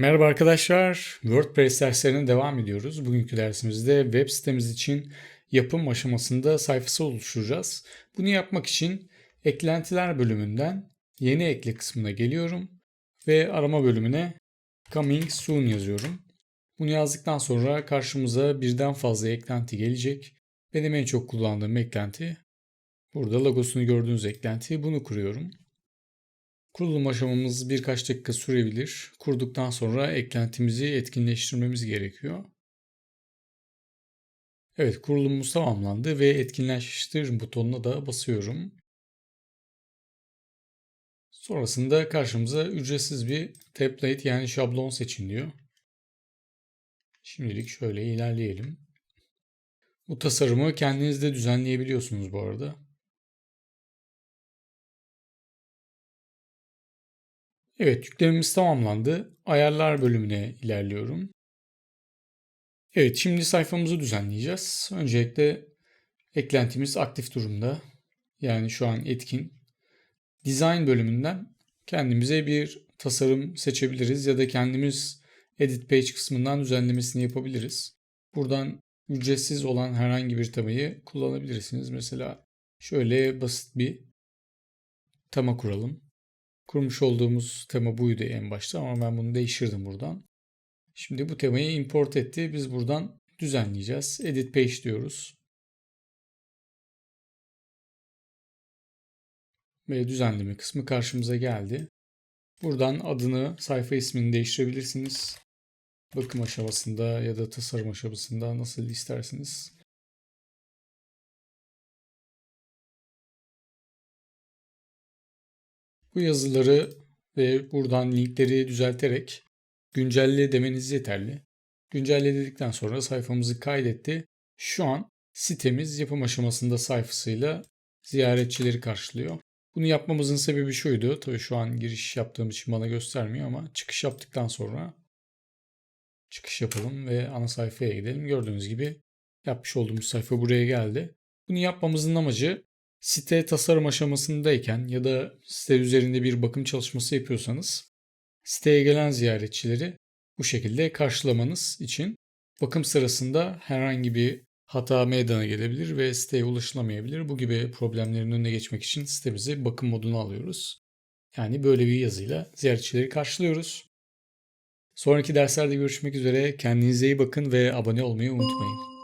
Merhaba arkadaşlar. WordPress derslerine devam ediyoruz. Bugünkü dersimizde web sitemiz için yapım aşamasında sayfası oluşturacağız. Bunu yapmak için eklentiler bölümünden yeni ekle kısmına geliyorum ve arama bölümüne coming soon yazıyorum. Bunu yazdıktan sonra karşımıza birden fazla eklenti gelecek. Benim en çok kullandığım eklenti burada logosunu gördüğünüz eklenti. Bunu kuruyorum. Kurulum aşamamız birkaç dakika sürebilir. Kurduktan sonra eklentimizi etkinleştirmemiz gerekiyor. Evet kurulumumuz tamamlandı ve etkinleştir butonuna da basıyorum. Sonrasında karşımıza ücretsiz bir template yani şablon seçin diyor. Şimdilik şöyle ilerleyelim. Bu tasarımı kendiniz de düzenleyebiliyorsunuz bu arada. Evet yüklememiz tamamlandı. Ayarlar bölümüne ilerliyorum. Evet şimdi sayfamızı düzenleyeceğiz. Öncelikle eklentimiz aktif durumda. Yani şu an etkin. Design bölümünden kendimize bir tasarım seçebiliriz ya da kendimiz Edit Page kısmından düzenlemesini yapabiliriz. Buradan ücretsiz olan herhangi bir temayı kullanabilirsiniz. Mesela şöyle basit bir tema kuralım. Kurmuş olduğumuz tema buydu en başta ama ben bunu değiştirdim buradan. Şimdi bu temayı import etti. Biz buradan düzenleyeceğiz. Edit page diyoruz. Ve düzenleme kısmı karşımıza geldi. Buradan adını, sayfa ismini değiştirebilirsiniz. Bakım aşamasında ya da tasarım aşamasında nasıl isterseniz. Bu yazıları ve buradan linkleri düzelterek güncelle demeniz yeterli. Güncelle dedikten sonra sayfamızı kaydetti. Şu an sitemiz yapım aşamasında sayfasıyla ziyaretçileri karşılıyor. Bunu yapmamızın sebebi şuydu. Tabii şu an giriş yaptığım için bana göstermiyor ama çıkış yaptıktan sonra çıkış yapalım ve ana sayfaya gidelim. Gördüğünüz gibi yapmış olduğumuz sayfa buraya geldi. Bunu yapmamızın amacı site tasarım aşamasındayken ya da site üzerinde bir bakım çalışması yapıyorsanız siteye gelen ziyaretçileri bu şekilde karşılamanız için bakım sırasında herhangi bir hata meydana gelebilir ve siteye ulaşılamayabilir. Bu gibi problemlerin önüne geçmek için sitemizi bakım moduna alıyoruz. Yani böyle bir yazıyla ziyaretçileri karşılıyoruz. Sonraki derslerde görüşmek üzere. Kendinize iyi bakın ve abone olmayı unutmayın.